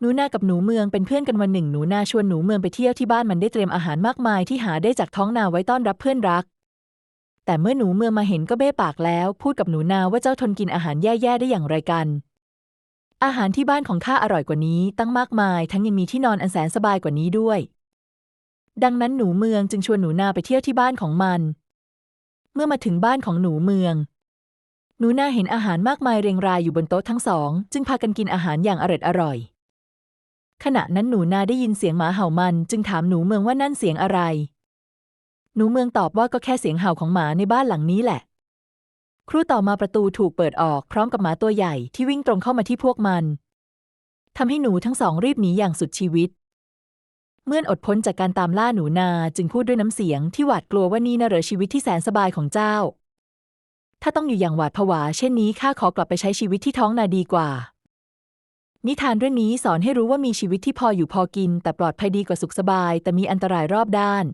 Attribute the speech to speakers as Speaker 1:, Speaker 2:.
Speaker 1: หนูนากับหนูเมืองเป็นเพื่อนกันวันหนึ่งหนูนาชวนหนูเมืองไปเที่ยวที่บ้านมันได้เตรียมอาหารมากมายที่หาได้จากท้องนาไว้ต้อนรับเพื่อนรัก แต่เมื่อหนูเมืองมาเห็นก็เบ้ปากแล้ว พูดกับหนูนาว่าเจ้าทนกินอาหารแย่ๆได้อย่างไรกัน อาหารที่บ้านของข้าอร่อยกว่านี้ตั้งมากมาย ทั้งยังมีที่นอนอันแสนสบายกว่านี้ด้วย ดังนั้นหนูเมืองจึงชวนหนูนาไปเที่ยวที่บ้านของมัน เมื่อมาถึงบ้านของหนูเมืองหนูนาเห็นอาหารมากมายเรียงรายอยู่บนโต๊ะทั้งสอง จึงพากันกินอาหารอย่างอร่อยอร่อย ณะนั้นหนูนาได้ยินเสียงหมาเห่ามัน จึงถามหนูเมืองว่านั่นเสียงอะไร หนูเมืองตอบว่าก็แค่เสียงเห่าของหมาในบ้านหลังนี้แหละ ครู่ต่อมาประตูถูกเปิดออกพร้อมกับหมาตัวใหญ่ที่วิ่งตรงเข้ามาที่พวกมันทำให้หนูทั้งสองรีบหนีอย่างสุดชีวิต เมื่อนอดพ้นจากการตามล่าหนูนาจึงพูดด้วยน้ำเสียงที่หวาดกลัวว่านี่น่ะเหรอชีวิตที่แสนสบายของเจ้า ถ้าต้องอยู่อย่างหวาดผวา เช่นนี้ข้าขอกลับไปใช้ชีวิตที่ท้องนาดีกว่า นิทานเรื่องนี้สอนให้รู้ว่ามีชีวิตที่พออยู่พอกิน แต่ปลอดภัยดีกว่าสุขสบาย แต่มีอันตรายรอบด้าน